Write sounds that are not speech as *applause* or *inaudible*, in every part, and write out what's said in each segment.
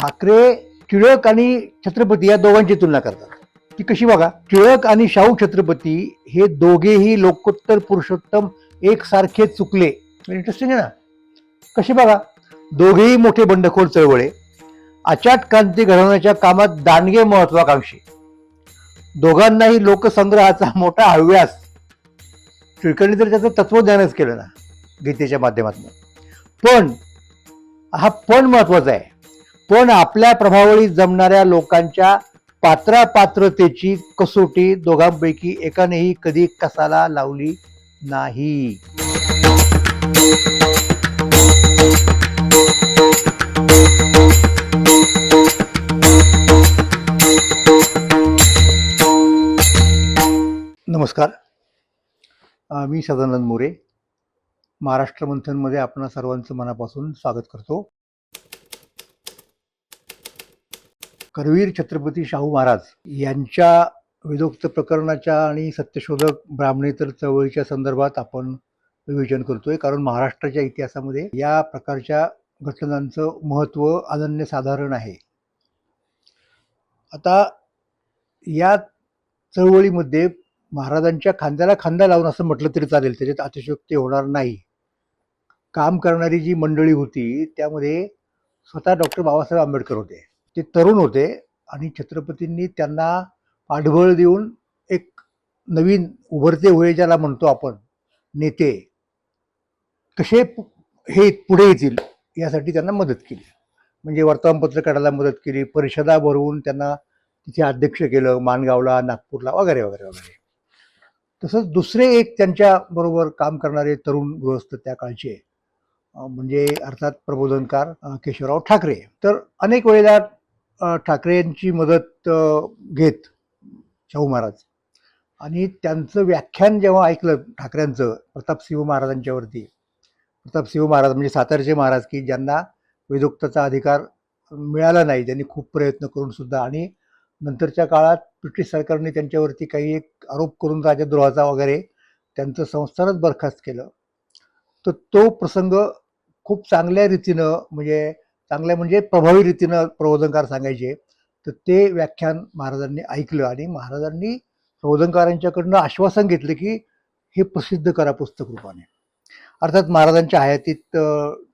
ठाकरे टिळक आणि छत्रपती या दोघांची तुलना करतात. ती कशी बघा? टिळक आणि शाहू छत्रपती हे दोघेही लोकोत्तर पुरुषोत्तम एकसारखे चुकले. इंटरेस्टिंग आहे ना? कशी बघा? दोघेही मोठे बंडखोर चळवळे. अचाट क्रांती घडवण्याच्या कामात दांडगे महत्वाकांक्षी. दोघांनाही लोकसंग्रहाचा मोठा हव्यास. टिळकांनी तर त्याचं तत्वज्ञानच केलं ना गीतेच्या माध्यमातून. पण हा पण महत्त्वाचा आहे. पण आपल्या प्रभावळी जमणाऱ्या लोकांच्या पात्रापात्रतेची कसोटी दोघांपैकी एकानेही कधी कसाला लावली नाही. नमस्कार. मी सदानंद मोरे. महाराष्ट्र मंथनमध्ये आपण सर्वांचं मनापासून स्वागत करतो. करवीर छत्रपती शाहू महाराज यांच्या विदोक्त प्रकरणाच्या आणि सत्यशोधक ब्राह्मणेतर चळवळीच्या संदर्भात आपण विवेचन करतोय. कारण महाराष्ट्राच्या इतिहासामध्ये या प्रकारच्या घटनांचं महत्त्व अनन्यसाधारण आहे. आता या चळवळीमध्ये महाराजांच्या खांद्याला खांदा लावून असं म्हटलं तरी चालेल. त्याच्यात अतिशयोक्ती होणार नाही. काम करणारी जी मंडळी होती त्यामध्ये स्वतः डॉक्टर बाबासाहेब आंबेडकर होते. ते तरुण होते आणि छत्रपतींनी त्यांना पाठबळ देऊन एक नवीन उभरते हुए ज्याला म्हणतो आपण नेते कसे हे पुढे येतील यासाठी त्यांना मदत केली. म्हणजे वर्तमानपत्र काढायला मदत केली परिषदा भरवून त्यांना तिथे अध्यक्ष केलं माणगावला नागपूरला वगैरे वगैरे वगैरे. तसंच दुसरे एक त्यांच्या बरोबर काम करणारे तरुण गृहस्थ त्या काळचे म्हणजे अर्थात प्रबोधनकार केशवराव ठाकरे. तर अनेक वेळेला ठाकरे ठाकरेंची मदत घेत शाहू महाराज. आणि त्यांचं व्याख्यान जेव्हा ऐकलं ठाकरेंचं प्रतापसिंह महाराजांच्यावरती प्रतापसिंह महाराज म्हणजे सातारचे महाराज की ज्यांना वेदोक्ताचा अधिकार मिळाला नाही त्यांनी खूप प्रयत्न करून सुद्धा आणि नंतरच्या काळात ब्रिटिश सरकारने त्यांच्यावरती काही एक आरोप करून राजद्रोहाचा वगैरे त्यांचं संस्थानच बरखास्त केलं. तर तो प्रसंग खूप चांगल्या रीतीनं म्हणजे चांगल्या म्हणजे प्रभावी रीतीनं प्रबोधनकार सांगायचे तर ते व्याख्यान महाराजांनी ऐकलं आणि महाराजांनी प्रबोधनकारांच्याकडनं आश्वासन घेतलं की हे प्रसिद्ध करा पुस्तक रूपाने. अर्थात महाराजांच्या हयातीत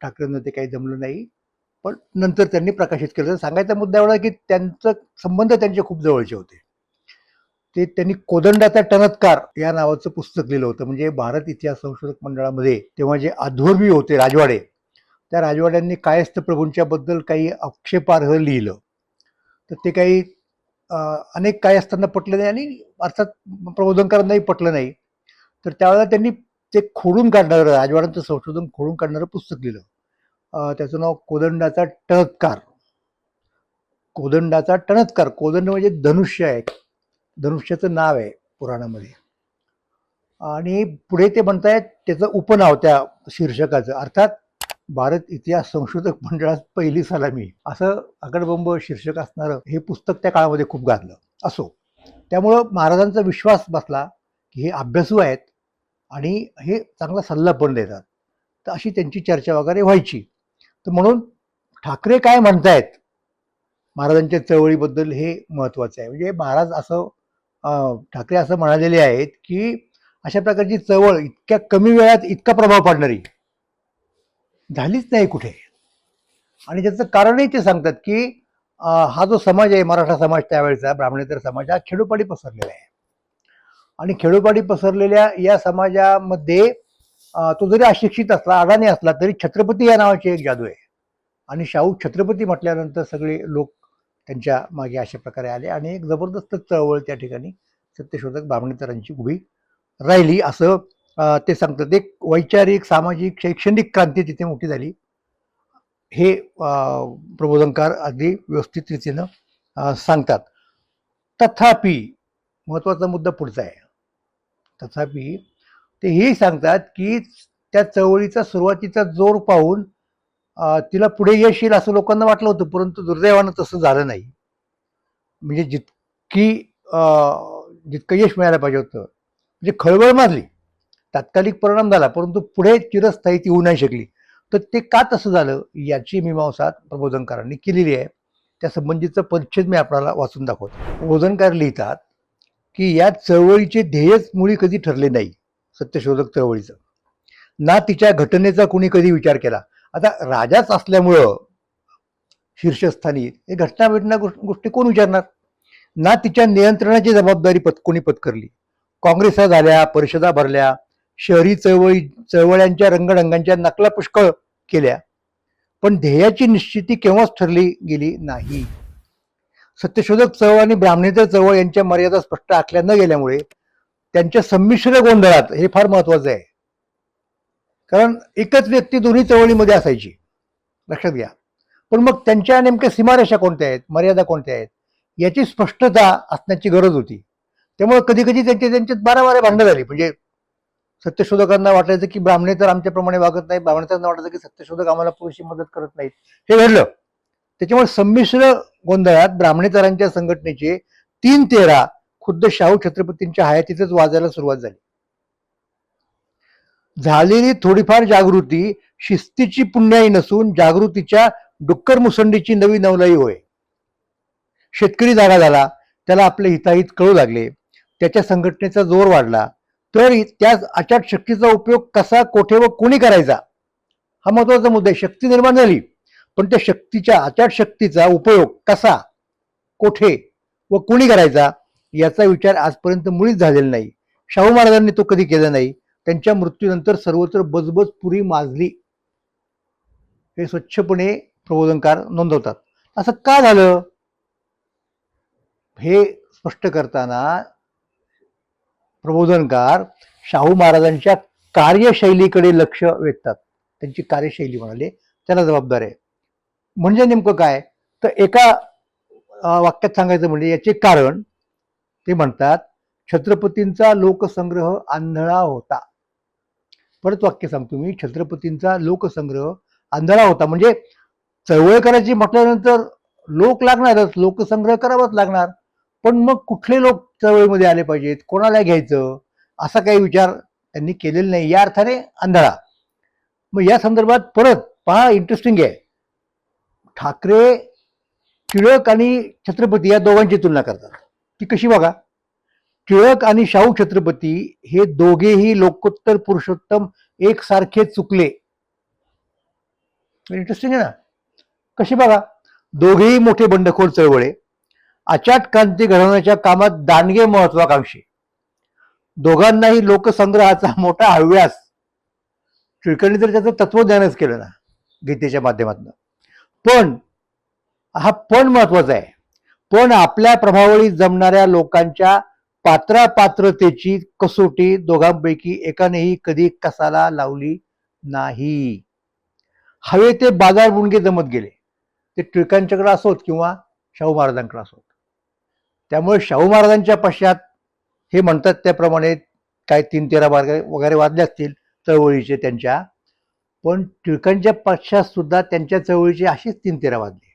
ठाकरेंना ते काही जमलं नाही पण नंतर त्यांनी प्रकाशित केलं. सांगायचा मुद्दा एवढा की त्यांचं संबंध त्यांचे खूप जवळचे होते. ते त्यांनी कोदंडाचा टणत्कार या नावाचं पुस्तक लिहिलं होतं. म्हणजे भारत इतिहास संशोधक मंडळामध्ये तेव्हा जे अध्वर्मी होते राजवाडे त्या राजवाड्यांनी कायस्थ प्रभूंच्याबद्दल काही आक्षेपार्ह लिहिलं. तर ते काही अनेक कायस्थांना पटलं नाही आणि अर्थात प्रबोधनकारांनाही पटलं नाही. तर त्यावेळेला त्यांनी ते खोडून काढणारं राजवाड्यांचं संशोधन खोडून काढणारं पुस्तक लिहिलं. त्याचं नाव कोदंडाचा टणत्कार. कोदंडाचा टणत्कार. कोदंड म्हणजे धनुष्य आहे. धनुष्याचं नाव आहे पुराणामध्ये. आणि पुढे ते म्हणतायत त्याचं उपनाव त्या शीर्षकाचं. अर्थात भारत इतिहास संशोधक मंडळात पहिली सलामी. असं अगडबंब शीर्षक असणारं हे पुस्तक त्या काळामध्ये खूप गाजलं. असो. त्यामुळं महाराजांचा विश्वास बसला की हे अभ्यासू आहेत आणि हे चांगला सल्ला पण देतात. तर अशी त्यांची चर्चा वगैरे व्हायची. तर म्हणून ठाकरे काय म्हणतायत? महाराजांच्या चळवळीबद्दल हे महत्त्वाचं आहे. म्हणजे महाराज असं ठाकरे असं म्हणालेले आहेत की अशा प्रकारची चळवळ इतक्या कमी वेळात इतका प्रभाव पाडणारी. झालीच नाही कुठे. आणि त्याचं कारणही ते सांगतात की हा जो समाज आहे मराठा समाज त्यावेळेचा ब्राह्मणेतर समाज हा खेडोपाडी पसरलेला आहे. आणि खेडोपाडी पसरलेल्या या समाजामध्ये तो जरी अशिक्षित असला अडाणी असला तरी छत्रपती या नावाची एक जादू आहे. आणि शाहू छत्रपती म्हटल्यानंतर सगळे लोक त्यांच्या मागे अशा प्रकारे आले आणि एक जबरदस्त चळवळ त्या ठिकाणी सत्यशोधक ब्राह्मणेतरांची उभी राहिली असं ते सांगतात एक वैचारिक सामाजिक शैक्षणिक क्रांती तिथे मोठी झाली. हे प्रबोधनकार अगदी व्यवस्थित रीतीनं सांगतात. तथापि महत्त्वाचा मुद्दा पुढचा आहे. तथापि ते हे सांगतात की त्या चळवळीचा सुरुवातीचा जोर पाहून तिला पुढे यश येईल असं लोकांना वाटलं होतं परंतु दुर्दैवानं तसं झालं नाही. म्हणजे जितकी जितकं यश मिळायला पाहिजे होतं म्हणजे खळबळ मारली. तात्कालिक परिणाम झाला परंतु पुढे चिरस्थायी ती होऊ नाही शकली. तर ते का तसं झालं याची मीमांसा प्रबोधनकारांनी केलेली आहे. त्या संबंधीचा परिच्छेद मी आपल्याला वाचून दाखवतो. बोधनकार लिहितात की या चळवळीचे ध्येयच मुळी कधी ठरले नाही सत्यशोधक चळवळीचं. ना तिच्या घटनेचा कुणी कधी विचार केला. आता राजाच असल्यामुळं शीर्षस्थानी हे घटना बिटना गोष्टी कोण विचारणार? ना तिच्या नियंत्रणाची जबाबदारी पत कोणी पत्करली? काँग्रेसा झाल्या परिषदा भरल्या शहरी चळवळी चळवळ्यांच्या रंगढंगांच्या नकला पुष्कळ केल्या. पण ध्येयाची निश्चिती केव्हाच ठरली गेली नाही. सत्यशोधक चळवळ आणि ब्राह्मणेतर चळवळ यांच्या मर्यादा स्पष्ट आखल्या न गेल्यामुळे त्यांच्या संमिश्र गोंधळात हे फार महत्वाचं आहे. कारण एकच व्यक्ती दोन्ही चळवळीमध्ये असायची. लक्षात घ्या. पण मग त्यांच्या नेमक्या सीमारेषा कोणत्या आहेत? मर्यादा कोणत्या आहेत? याची स्पष्टता असण्याची गरज होती. त्यामुळे कधी कधी त्यांचे त्यांच्यात बारा बारा भांडणं झाली. म्हणजे सत्यशोधकांना वाटायचं की ब्राह्मणे तर आमच्याप्रमाणे वागत नाही ब्राह्मणांना वाटायचं की सत्यशोधक आम्हाला पुरेशी मदत करत नाहीत. हे घडलं. त्याच्यामुळे संमिश्र गोंधळात ब्राह्मणेतरांच्या संघटनेचे तीन तेरा खुद्द शाहू छत्रपतींच्या हयातीतच वाजायला सुरुवात झाली. झालेली थोडीफार जागृती शिस्तीची पुण्याई नसून जागृतीच्या डुक्कर मुसंडीची नवी नवलाई होय. शेतकरी जागा झाला त्याला आपले हिताहित कळू लागले त्याच्या संघटनेचा जोर वाढला तर त्या अचाट शक्तीचा उपयोग कसा कोठे व कोणी करायचा? हा महत्त्वाचा मुद्दा आहे. शक्ती निर्माण झाली. पण त्या शक्तीच्या अचाट शक्तीचा उपयोग कसा कोठे व कोणी करायचा याचा विचार आजपर्यंत मुळीच झालेला नाही. शाहू महाराजांनी तो कधी केला नाही. त्यांच्या मृत्यूनंतर सर्वत्र बजबज पुरी माजली. हे स्वच्छपणे प्रबोधनकार नोंदवतात. असं का झालं? हे स्पष्ट करताना प्रबोधनकार शाहू महाराजांच्या कार्यशैलीकडे लक्ष वेधतात. त्यांची कार्यशैली म्हणाले त्याला जबाबदार आहे. म्हणजे नेमकं काय? तर एका वाक्यात सांगायचं म्हणजे याचे कारण ते म्हणतात छत्रपतींचा लोकसंग्रह आंधळा होता. परत वाक्य सांगतो मी छत्रपतींचा लोकसंग्रह आंधळा होता. म्हणजे चळवळ करायची म्हटल्यानंतर लोक लागणारच लोकसंग्रह करावाच लागणार. पण मग कुठले लोक चळवळीमध्ये आले पाहिजेत? कोणाला घ्यायचं? असा काही विचार त्यांनी केलेला नाही. या अर्थाने आंधळा. मग या संदर्भात परत पहा इंटरेस्टिंग आहे. ठाकरे टिळक आणि छत्रपती या दोघांची तुलना करतात. ती कशी बघा? टिळक आणि शाहू छत्रपती हे दोघेही लोकोत्तर पुरुषोत्तम एकसारखे चुकले. इंटरेस्टिंग आहे ना? कशी बघा? दोघेही मोठे बंडखोर चळवळे. अचाट क्रांती घडवण्याच्या कामात दांडगे महत्वाकांक्षी. दोघांनाही लोकसंग्रहाचा मोठा हव्यास. टिळकांनी तर त्याचं तत्वज्ञानच केलं ना गीतेच्या माध्यमातून. पण हा पण महत्त्वाचा आहे. पण आपल्या प्रभावळी जमणाऱ्या लोकांच्या पात्रापात्रतेची कसोटी दोघांपैकी एकानेही कधी कसाला लावली नाही. हवे ते बाजार बुणगे जमत गेले. ते टिळकांच्याकडे असोत किंवा शाहू महाराजांकडे असोत. त्यामुळे शाहू महाराजांच्या पश्चात हे म्हणतात त्याप्रमाणे काय तीन तेरा वगैरे वगैरे वाजले असतील चळवळीचे त्यांच्या. पण टिळकांच्या पश्चात सुद्धा त्यांच्या चळवळीचे अशीच तीन तेरा वाजले.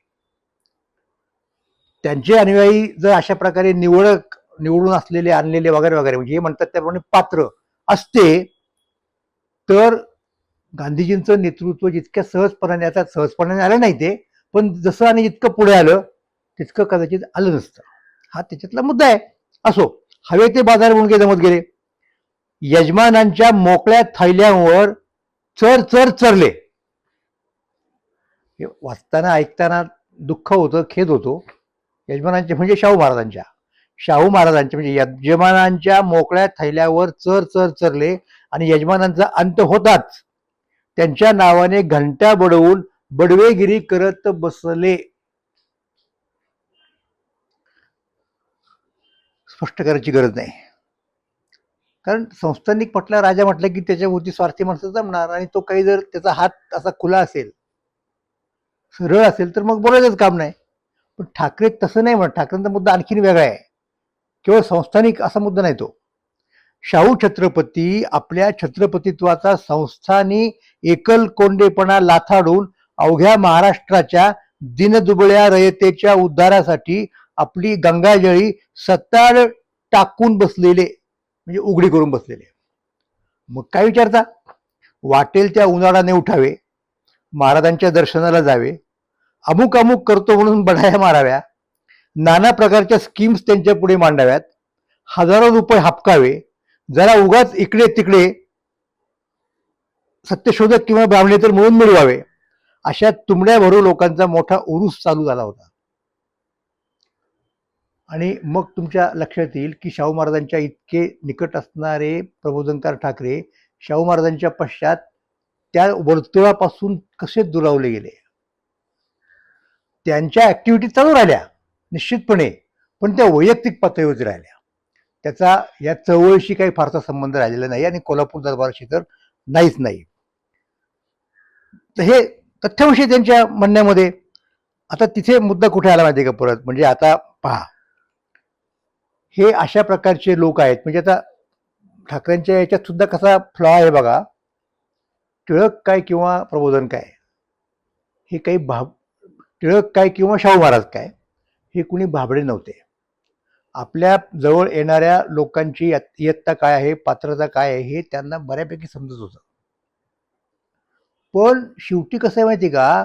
त्यांचे अनुयायी जर अशा प्रकारे निवडक निवडून असलेले आणलेले वगैरे वगैरे म्हणजे हे म्हणतात त्याप्रमाणे पात्र असते तर गांधीजींचं नेतृत्व जितक्या सहजपणाने आता सहजपणाने आलं नाही ते पण जसं आणि जितकं पुढे आलं तितकं कदाचित आलं नसतं. हा त्याच्यातला मुद्दा आहे. असो हवे ते बाजार मुणगे जमत गेले. यजमानांच्या मोकळ्या थैल्यांवर चर चर चरले. वाचताना ऐकताना दुःख होतं खेद होतो. यजमानांचे म्हणजे शाहू महाराजांच्या. शाहू महाराजांच्या म्हणजे यजमानांच्या मोकळ्या थैल्यावर चर चर चरले आणि यजमानांचा अंत होताच. त्यांच्या नावाने घंटा बडवून बडवेगिरी करत बसले. स्पष्ट करायची गरज नाही. कारण संस्थानिक म्हटलं राजा म्हटलं की त्याच्याभोवती स्वार्थी माणसं जमणार आणि तो काही जर त्याचा हात असा खुला असेल सरळ असेल तर मग बोलायचंच काम नाही. पण ठाकरे तसं नाही म्हणत. ठाकरेंचा मुद्दा आणखीन वेगळा आहे. केवळ संस्थानिक असा मुद्दा नाही तो. शाहू छत्रपती आपल्या छत्रपतित्वाचा संस्थानी एकल कोंडेपणा लाथाडून अवघ्या महाराष्ट्राच्या दिनदुबळ्या रयतेच्या उद्धारासाठी आपली गंगाजळी सत्तार टाकून बसलेले म्हणजे उघडी करून बसलेले. मग काय विचारता? वाटेल त्या उन्हाळ्याने उठावे महाराजांच्या दर्शनाला जावे अमुक अमुक करतो म्हणून बढाया माराव्या नाना प्रकारच्या स्कीम्स त्यांच्या पुढे मांडाव्यात हजारो रुपये हापकावे जरा उगाच इकडे तिकडे सत्यशोधक किंवा ब्राह्मणेतर म्हणून मिळवावे अशा तुमड्या भरू लोकांचा मोठा उरूस चालू झाला होता. आणि मग तुमच्या लक्षात येईल की शाहू महाराजांच्या इतके निकट असणारे प्रबोधनकार ठाकरे शाहू महाराजांच्या पश्चात त्या वर्तुळापासून कसे दुरावले गेले? त्यांच्या ॲक्टिव्हिटी चालू राहिल्या निश्चितपणे. पण त्या वैयक्तिक पातळीवरती राहिल्या. त्याचा या चळवळीशी काही फारसा संबंध राहिलेला नाही आणि कोल्हापूर दरबाराशी तर नाहीच नाही. तर हे तथ्यांशी त्यांच्या म्हणण्यामध्ये आता तिथे मुद्दा कुठे आला माहिती का परत? म्हणजे आता पहा. हे अशा प्रकारचे लोक आहेत. म्हणजे आता ठाकरेंच्या याच्यात सुद्धा कसा फ्लॉ आहे बघा. टिळक काय किंवा प्रबोधन काय? हे काही भाब टिळक काय किंवा शाहू महाराज काय? हे कुणी भाबडे नव्हते. आपल्या जवळ येणाऱ्या लोकांची इयत्ता काय आहे पात्रता काय आहे हे त्यांना बऱ्यापैकी समजत होतं. पण शेवटी कसं आहे माहिती का?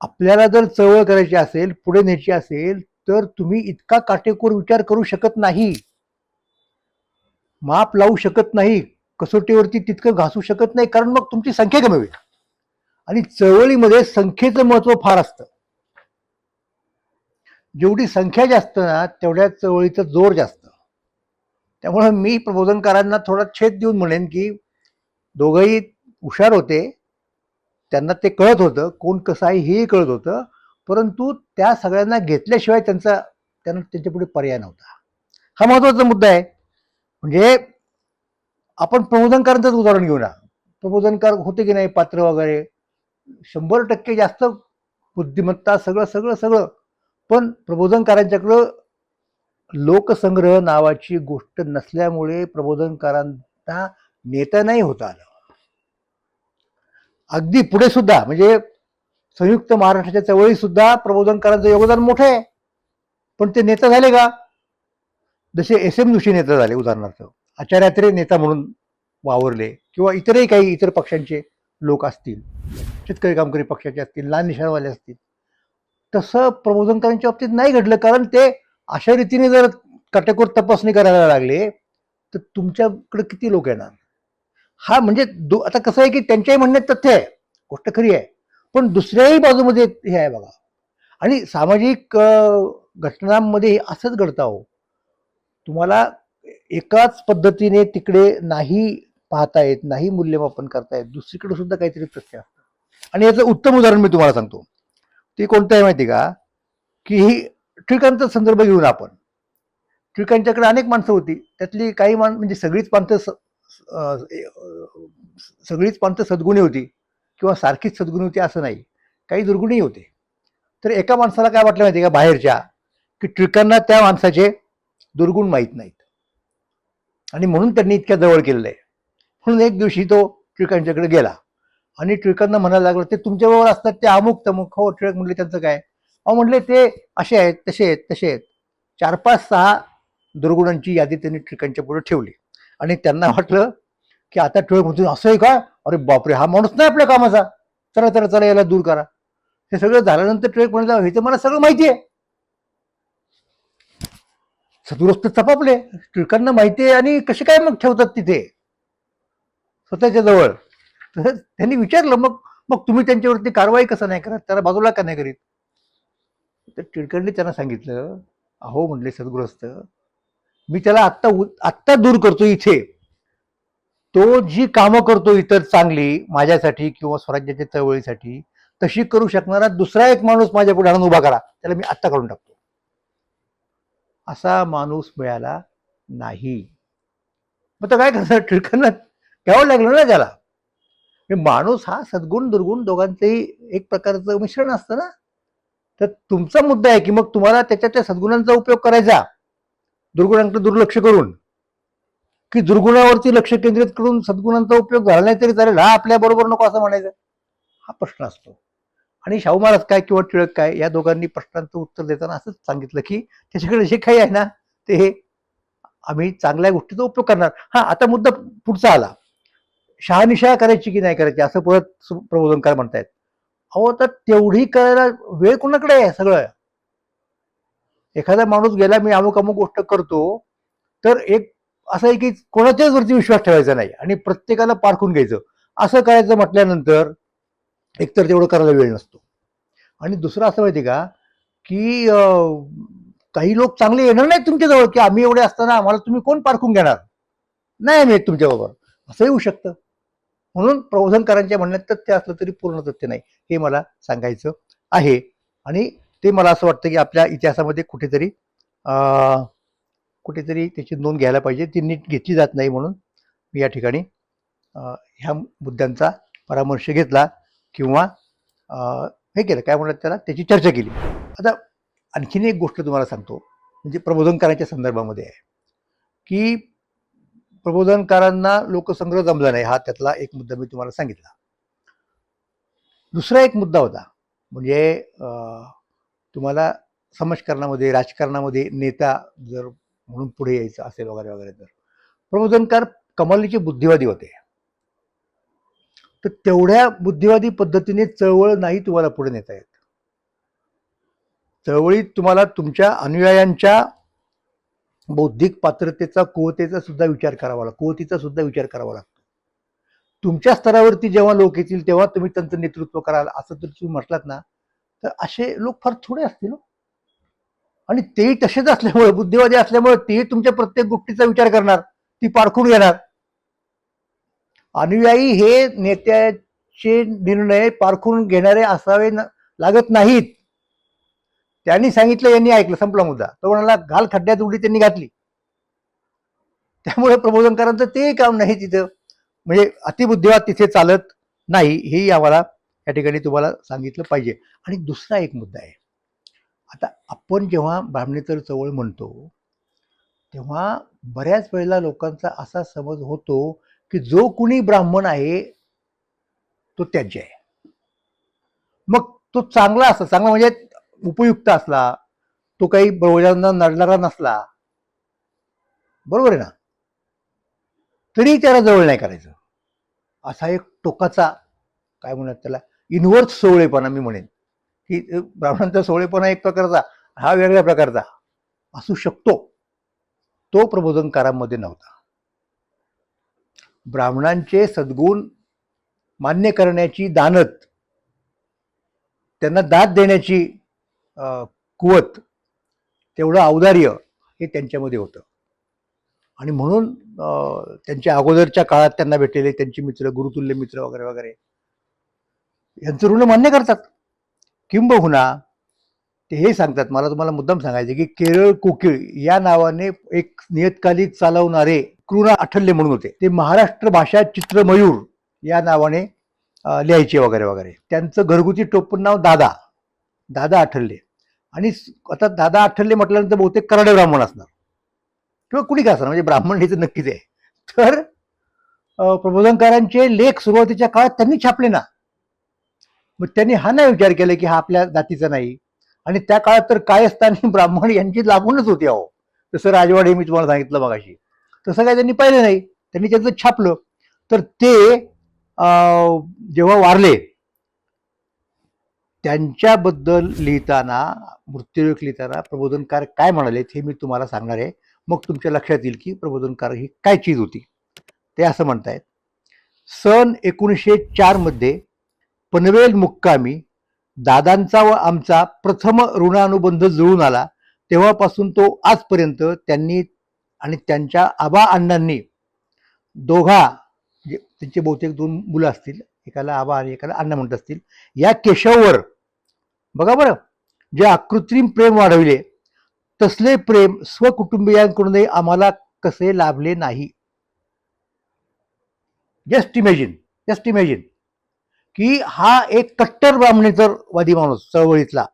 आपल्याला जर चळवळ करायची असेल पुढे न्यायची असेल तर तुम्ही इतका काटेकोर विचार करू शकत नाही. माप लावू शकत नाही. कसोटीवरती तितकं घासू शकत नाही. कारण मग तुमची संख्या कमी होईल. आणि चळवळीमध्ये संख्येचं महत्त्व फार असतं. जेवढी संख्या जास्त ना तेवढ्या चळवळीचा जोर जास्त. त्यामुळे मी प्रबोधनकारांना थोडा छेद देऊन म्हणेन की दोघंही हुशार होते. त्यांना ते कळत होतं. कोण कसं आहे हेही कळत होतं. परंतु त्या सगळ्यांना घेतल्याशिवाय त्यांचा त्यांना त्यांच्या पुढे पर्याय नव्हता. हा महत्त्वाचा मुद्दा आहे. म्हणजे आपण प्रबोधनकारांचंच उदाहरण घेऊ ना प्रबोधनकार होते की नाही पात्र वगैरे? शंभर टक्के जास्त बुद्धिमत्ता सगळं सगळं सगळं. पण प्रबोधनकारांच्याकडं लोकसंग्रह नावाची गोष्ट नसल्यामुळे प्रबोधनकारांना नेता नाही होता आलं. अगदी पुढे सुद्धा म्हणजे संयुक्त महाराष्ट्राच्या चळवळीत सुद्धा प्रबोधनकारांचं योगदान मोठं आहे. पण ते नेता झाले का? जसे एस एम जोशी नेता झाले उदाहरणार्थ. आचार्यात्रे नेता म्हणून वावरले किंवा इतरही काही इतर पक्षांचे लोक असतील. शेतकरी कामकरी पक्षाचे असतील लहान निशाणवाले असतील. तसं प्रबोधनकारांच्या बाबतीत नाही घडलं कारण ते अशा रीतीने जर काटेकोर तपासणी करायला लागले तर तुमच्याकडे किती लोक येणार? हा म्हणजे दो आता कसं आहे की त्यांच्याही म्हणण्यात तथ्य आहे. गोष्ट खरी आहे. पण दुसऱ्याही बाजूमध्ये हे आहे बघा. आणि सामाजिक घटनांमध्ये हे असंच घडतं हो तुम्हाला एकाच पद्धतीने तिकडे नाही पाहता येत नाही मूल्यमापन करता येत. दुसरीकडे सुद्धा काहीतरी तथ्य असतं. आणि याचं उत्तम उदाहरण मी तुम्हाला सांगतो. ते कोणतं आहे माहिती का? की ही टिळकांचा संदर्भ घेऊन आपण. टिळकांच्याकडे अनेक माणसं होती. त्यातली काही मान म्हणजे सगळीच माणसं स- सगळीच माणसं सद्गुणी होती. किंवा सारखीच सद्गुणी होती असं नाही. काही दुर्गुणही होते. तर एका माणसाला काय वाटलं माहिती का बाहेरच्या? की टिळकांना त्या माणसाचे दुर्गुण माहीत नाहीत. आणि म्हणून त्यांनी इतक्या जवळ केलेलं आहे. म्हणून एक दिवशी तो टिळकांच्याकडे गेला. आणि टिळकांना म्हणायला लागलं ते तुमच्याबरोबर असतात ते अमुक तमुक. हो टिळक म्हणले त्यांचं काय? अहो म्हटले ते असे आहेत तसे आहेत तसे आहेत. चार पाच सहा दुर्गुणांची यादी त्यांनी टिळकांच्या पुढे ठेवली. आणि त्यांना वाटलं की आता टिळक म्हणतो असं आहे का? अरे बापरे हा माणूस नाही आपल्या कामाचा. चला चला चला याला दूर करा. हे सगळं झाल्यानंतर टिळक म्हणाला हे तर मला सगळं माहिती आहे. सदुरस्त चपापले टिळकांना माहिती आहे आणि कसे काय मग ठेवतात तिथे? स्वतःच्या जवळ. तर त्यांनी विचारलं मग मग तुम्ही त्यांच्यावरती कारवाई कसं नाही करत? त्याला बाजूला का नाही करीत? तर टिळकांनी त्यांना सांगितलं अहो म्हणले सद्गृहस्थ मी त्याला आत्ता उ- आत्ता दूर करतो इथे. तो जी कामं करतो इतर चांगली माझ्यासाठी किंवा स्वराज्याच्या चळवळीसाठी तशी करू शकणारा दुसरा एक माणूस माझ्या पुढे आणून उभा करा. त्याला मी आत्ता काढून टाकतो. असा माणूस मिळाला नाही. मग तर काय करणार? *laughs* टिळकांना घ्यावं लागलं ना त्याला. माणूस हा सद्गुण दुर्गुण दोघांचंही एक प्रकारचं मिश्रण असतं ना. तर तुमचा मुद्दा आहे की मग तुम्हाला त्याच्या त्या सद्गुणांचा उपयोग करायचा. दुर्गुणांकडे दुर्लक्ष करून. की दुर्गुणावरती लक्ष केंद्रित करून सद्गुणांचा उपयोग झाला नाही तरी चालेल. हा आपल्या बरोबर नको असं म्हणायचं. हा प्रश्न असतो. आणि शाहू महाराज काय किंवा टिळक काय या दोघांनी प्रश्नांचं उत्तर देताना असंच सांगितलं की त्याच्याकडे जे काही आहे ना ते हे आम्ही चांगल्या गोष्टीचा उपयोग करणार. हा आता मुद्दा पुढचा आला. शहानिशा करायची की नाही करायची असं परत प्रबोधनकार म्हणतायत. अहो तर तेवढी करायला वेळ कोणाकडे आहे सगळं? एखादा माणूस गेला मी अमुक अमुक गोष्ट करतो तर एक असं आहे की कोणाच्याच वरती विश्वास ठेवायचा नाही आणि प्रत्येकाला पारखून घ्यायचं. असं करायचं म्हटल्यानंतर एकतर तेवढं करायला वेळ नसतो. आणि दुसरं असं माहिती का? की काही लोक चांगले येणार नाहीत तुमच्याजवळ की आम्ही एवढे असताना आम्हाला तुम्ही कोण पारखून घेणार? नाही आम्ही तुमच्याबरोबर. असं येऊ शकतं. म्हणून प्रबोधनकारांच्या म्हणण्यात तथ्य असलं तरी पूर्ण तथ्य नाही. हे मला सांगायचं आहे. आणि ते मला असं वाटतं की आपल्या इतिहासामध्ये कुठेतरी अं, कुठेतरी त्याची नोंद घ्यायला पाहिजे. ती नीट घेतली जात नाही म्हणून मी या ठिकाणी ह्या मुद्द्यांचा परामर्श घेतला किंवा हे केलं. काय म्हणतात त्याला? त्याची चर्चा केली. आता आणखीन एक गोष्ट तुम्हाला सांगतो. म्हणजे प्रबोधनकारांच्या संदर्भामध्ये आहे. की प्रबोधनकारांना लोकसंग्रह जमला नाही हा त्यातला एक मुद्दा मी तुम्हाला सांगितला. दुसरा एक मुद्दा होता. म्हणजे तुम्हाला समाजकारणामध्ये राजकारणामध्ये नेता जर म्हणून पुढे यायचं असेल वगैरे वगैरे तर. प्रबोधनकार कमालीचे बुद्धिवादी होते. तर तेवढ्या बुद्धिवादी पद्धतीने चळवळ नाही तुम्हाला पुढे नेता येत. चळवळीत तुम्हाला तुमच्या अनुयायांच्या बौद्धिक पात्रतेचा कुवतेचा सुद्धा विचार करावा लागतो. कुवतीचा सुद्धा विचार करावा लागतो. तुमच्या स्तरावरती जेव्हा लोक येतील तेव्हा तुम्ही त्यांचं नेतृत्व कराल असं जर तुम्ही म्हटलात ना तर असे लोक फार थोडे असतील हो. आणि तेही तसेच असल्यामुळे बुद्धिवादी असल्यामुळे तेही तुमच्या प्रत्येक गोष्टीचा विचार करणार. ती पारखून घेणार. अनुयायी हे नेत्याचे निर्णय पारखून घेणारे असावे लागत नाहीत. त्यांनी सांगितलं यांनी ऐकलं संपला मुद्दा. तो म्हणाला घाल खड्ड्यात उडी त्यांनी घातली. त्यामुळे प्रबोधनकारांचं ते काम नाही तिथं. म्हणजे अतिबुद्धिवाद तिथे चालत नाही हेही आम्हाला या ठिकाणी तुम्हाला सांगितलं पाहिजे. आणि दुसरा एक मुद्दा आहे. आता आपण जेव्हा ब्राह्मणेतर चवळ म्हणतो तेव्हा बऱ्याच वेळेला लोकांचा असा समज होतो की जो कुणी ब्राह्मण आहे तो त्याज्य आहे. मग तो चांगला असला चांगला म्हणजे उपयुक्त असला तो काही बहुजांना नडणारा नसला बरोबर आहे ना? तरी त्याला जवळ नाही करायचं. असा एक टोकाचा काय म्हणतात त्याला इन्व्हर्ट सोवळेपणा मी म्हणेन. की ब्राह्मणांचा सोळेपणा एक प्रकारचा हा वेगळ्या प्रकारचा असू शकतो. तो प्रबोधनकारांमध्ये नव्हता. ब्राह्मणांचे सद्गुण मान्य करण्याची दानत त्यांना दाद देण्याची कुवत तेवढं औदार्य हे त्यांच्यामध्ये होतं. आणि म्हणून त्यांच्या अगोदरच्या काळात त्यांना भेटलेले त्यांचे मित्र गुरुतुल्य मित्र वगैरे वगैरे यांचं ऋण मान्य करतात. किंबहुना ते हे सांगतात. मला तुम्हाला मुद्दाम सांगायचे की केरळ कोकिळ या नावाने एक नियतकालिक चालवणारे कृणा अठल्ले म्हणून होते. ते महाराष्ट्र भाषा चित्रमयूर या नावाने लिहायचे वगैरे वगैरे. त्यांचं घरगुती टोपण नाव दादा. दादा आठल्ले. आणि आता दादा आठल्ले म्हटल्यानंतर बहुतेक कराडे ब्राह्मण असणार. किंवा कुणी का असणार? म्हणजे ब्राह्मण हे तर नक्कीच आहे. तर प्रबोधनकारांचे लेख सुरुवातीच्या काळात त्यांनी छापले ना. मग त्यांनी हा नाही विचार केला की हा आपल्या जातीचा नाही. आणि त्या काळात तर कायस्थानी *laughs* ब्राह्मण यांची लागूनच होती अहो. तसं राजवाडे मी तुम्हाला सांगितलं मगाशी. तसं काय त्यांनी पाहिलं नाही. त्यांनी त्याचं छापलं. तर ते जेव्हा वारले त्यांच्याबद्दल लिहिताना मृत्यूलेख लिहिताना प्रबोधनकार काय म्हणालेत हे मी तुम्हाला सांगणार आहे. मग तुमच्या लक्षात येईल की प्रबोधनकार ही काय चीज होती. ते असं म्हणतायत. सन एकोणीसशे चारमध्ये पनवेल मुक्कामी दादांचा व आमचा प्रथम ऋणानुबंध जुळून आला. तेव्हापासून तो आजपर्यंत त्यांनी आणि त्यांच्या आबा अण्णांनी दोघा जे त्यांचे बहुतेक दोन मुलं असतील एकाला आबा आणि एकाला अण्णा म्हणत असतील या केशववर बघा बरं जे अकृत्रिम प्रेम वाढविले तसले प्रेम स्वकुटुंबियांकडूनही आम्हाला कसे लाभले नाही. जस्ट इमॅजिन जस्ट इमॅजिन की हा एक कट्टर ब्राह्मणेतरवादी माणूस चळवळीतला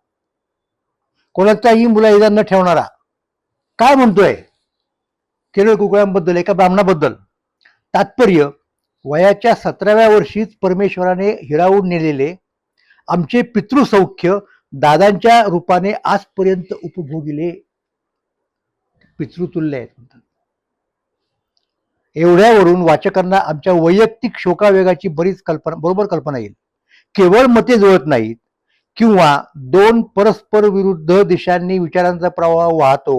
कोणाचाही मुलाईजा न ठेवणारा काय म्हणतोय? केरळ कुकळ्यांबद्दल एका ब्राह्मणाबद्दल तात्पर्य वयाच्या सतराव्या वर्षीच परमेश्वराने हिरावून नेलेले आमचे पितृसौख्य दादांच्या रूपाने आजपर्यंत उपभोगिले पितृतुल्य आहेत म्हणतात. एवढ्यावरून वाचकांना आमच्या वैयक्तिक शोकावेगाची बरीच कल्पना बरोबर कल्पना येईल. केवळ मते जुळत नाहीत किंवा दोन परस्पर विरुद्ध दिशांनी विचारांचा प्रवाह वाहतो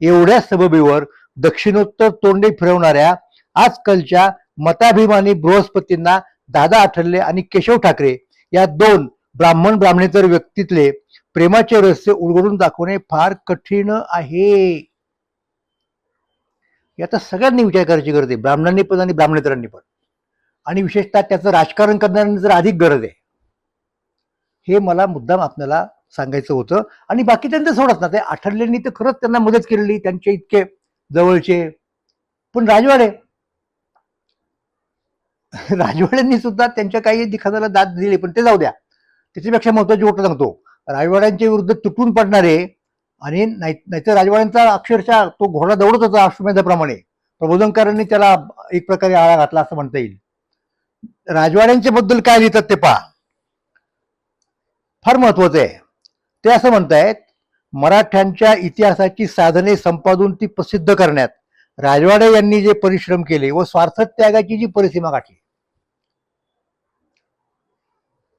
एवढ्या सबबीवर दक्षिणोत्तर तोंडे फिरवणाऱ्या आजकालच्या मताभिमानी बृहस्पतींना दादा आठवले आणि केशव ठाकरे या दोन ब्राह्मण ब्राह्मणेतर व्यक्तीतले प्रेमाचे रहस्य उलगडून दाखवणे फार कठीण आहे. याचा सगळ्यांनी विचार करायची गरज आहे. ब्राह्मणांनी पण आणि ब्राह्मणेतरांनी पण. आणि विशेषतः त्याचं राजकारण करणाऱ्यांनी जर अधिक गरज आहे हे मला मुद्दाम आपल्याला सांगायचं होतं. आणि बाकी त्यांचं सोडत ना ते आठवलेंनी तर खरंच त्यांना मदत केलेली त्यांचे इतके जवळचे. पण राजवाडे राजवाड्यांनी सुद्धा त्यांच्या काही दिखादाला दाद दिली पण ते जाऊ द्या. त्याच्यापेक्षा महत्वाची गोष्ट सांगतो. राजवाड्यांच्या विरुद्ध तुटून पडणारे आणि नाही नाहीतर राजवाड्यांचा अक्षरशः तो घोडा दौडत होता अश्वमेधाप्रमाणे प्रबोधनकारांनी त्याला एक प्रकारे आळा घातला असं म्हणता येईल. राजवाड्यांच्या बद्दल काय लिहितात ते पहा. फार महत्वाचं आहे. ते असं म्हणतायत मराठ्यांच्या इतिहासाची साधने संपादून ती प्रसिद्ध करण्यात राजवाडे यांनी जे परिश्रम केले व स्वार्थ त्यागाची जी परिसीमा गाठली.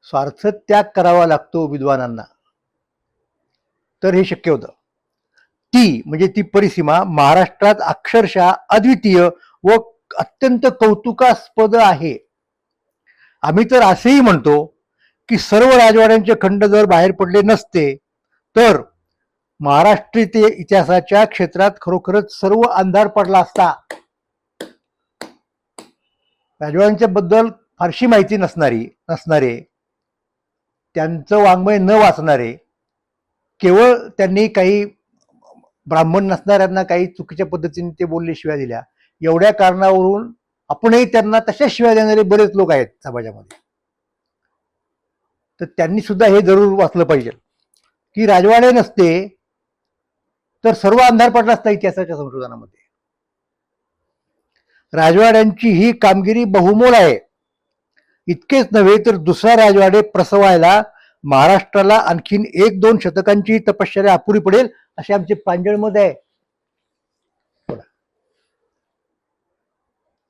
स्वार्थ त्याग करावा लागतो विद्वानांना. तर हे शक्य होतं. ती म्हणजे ती परिसीमा महाराष्ट्रात अक्षरशः अद्वितीय व अत्यंत कौतुकास्पद आहे. आम्ही तर असेही म्हणतो की सर्व राजवाड्यांचे खंड जर बाहेर पडले नसते तर महाराष्ट्रीय इतिहासाच्या क्षेत्रात खरोखरच सर्व अंधार पडला असता. राजवाड्यांच्या बद्दल फारशी माहिती नसणारी नसणारे त्यांचं वाङ्मय न वाचणारे केवळ त्यांनी काही ब्राह्मण नसणाऱ्यांना काही चुकीच्या पद्धतीने ते बोलले शिव्या दिल्या. एवढ्या कारणावरून आपणही त्यांना तशाच शिव्या देणारे बरेच लोक आहेत समाजामध्ये. तर त्यांनी सुद्धा हे जरूर वाचलं पाहिजे. की राजवाडे नसते तर सर्व अंधार पडला असता इतिहासाच्या संशोधनामध्ये. राजवाड्यांची ही कामगिरी बहुमोल आहे. इतकेच नव्हे तर दुसरा राजवाडे प्रसवायला महाराष्ट्राला आणखीन एक दोन शतकांची तपश्चर्या अपुरी पडेल असे आमचे प्रांजळमध्ये आहे.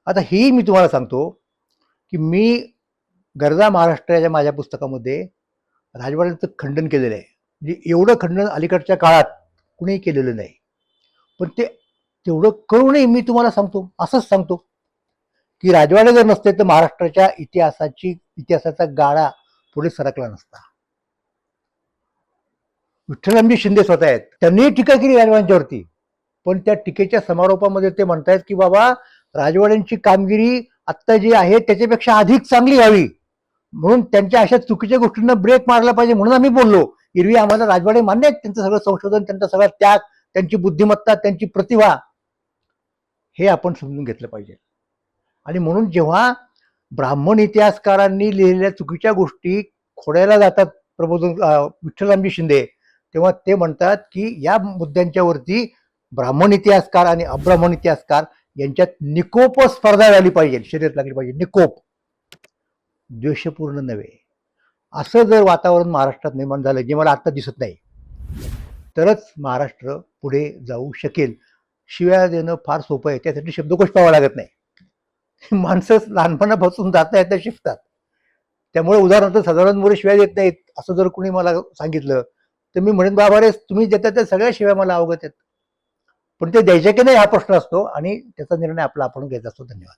आता ही मी तुम्हाला सांगतो की मी गरजा महाराष्ट्राच्या माझ्या पुस्तकामध्ये राजवाड्याचं खंडन केलेलं आहे. म्हणजे एवढं खंडन अलीकडच्या काळात कुणीही केलेलं नाही. पण ते तेवढं करूनही मी तुम्हाला सांगतो असंच सांगतो की राजवाडे जर नसते तर महाराष्ट्राच्या इतिहासाची इतिहासाचा गाळा पुढे सरकला नसता. विठ्ठलरामजी शिंदे स्वतः आहेत. त्यांनी टीका केली राजवाड्यांच्यावरती पण त्या टीकेच्या समारोपामध्ये ते म्हणतायत की बाबा राजवाड्यांची कामगिरी आत्ता जी आहे त्याच्यापेक्षा अधिक चांगली व्हावी म्हणून त्यांच्या अशा चुकीच्या गोष्टींना ब्रेक मारला पाहिजे म्हणून आम्ही बोललो. एरवी आम्हाला राजवाडे मान्य आहेत. त्यांचं सगळं संशोधन त्यांचा सगळा त्याग त्यांची बुद्धिमत्ता त्यांची प्रतिभा हे आपण समजून घेतलं पाहिजे. आणि म्हणून जेव्हा ब्राह्मण इतिहासकारांनी लिहिलेल्या चुकीच्या गोष्टी खोड्याला जातात प्रबोधन अं, विठ्ठलरामजी शिंदे तेव्हा ते म्हणतात की या मुद्द्यांच्यावरती ब्राह्मण इतिहासकार आणि अब्राह्मण इतिहासकार यांच्यात निकोप स्पर्धा झाली पाहिजे शर्यत लागली पाहिजे. निकोप. द्वेषपूर्ण नव्हे. असं जर वातावरण महाराष्ट्रात निर्माण झालं जे मला आत्ता दिसत नाही तरच महाराष्ट्र पुढे जाऊ शकेल. शिव्या देणं फार सोपं आहे. त्यासाठी शब्दकोश पाहावा लागत नाही. माणसं लहानपणापासून जाता तर शिकतात. त्यामुळे उदाहरणार्थ साधारण मुलं शिव्या देत नाहीत असं जर कोणी मला सांगितलं तर मी म्हणेन बाबा रे तुम्ही देता त्या सगळ्या शिव्या मला अवगत आहेत. पण ते द्यायचे की नाही हा प्रश्न असतो आणि त्याचा निर्णय आपला आपण घेत असतो. धन्यवाद.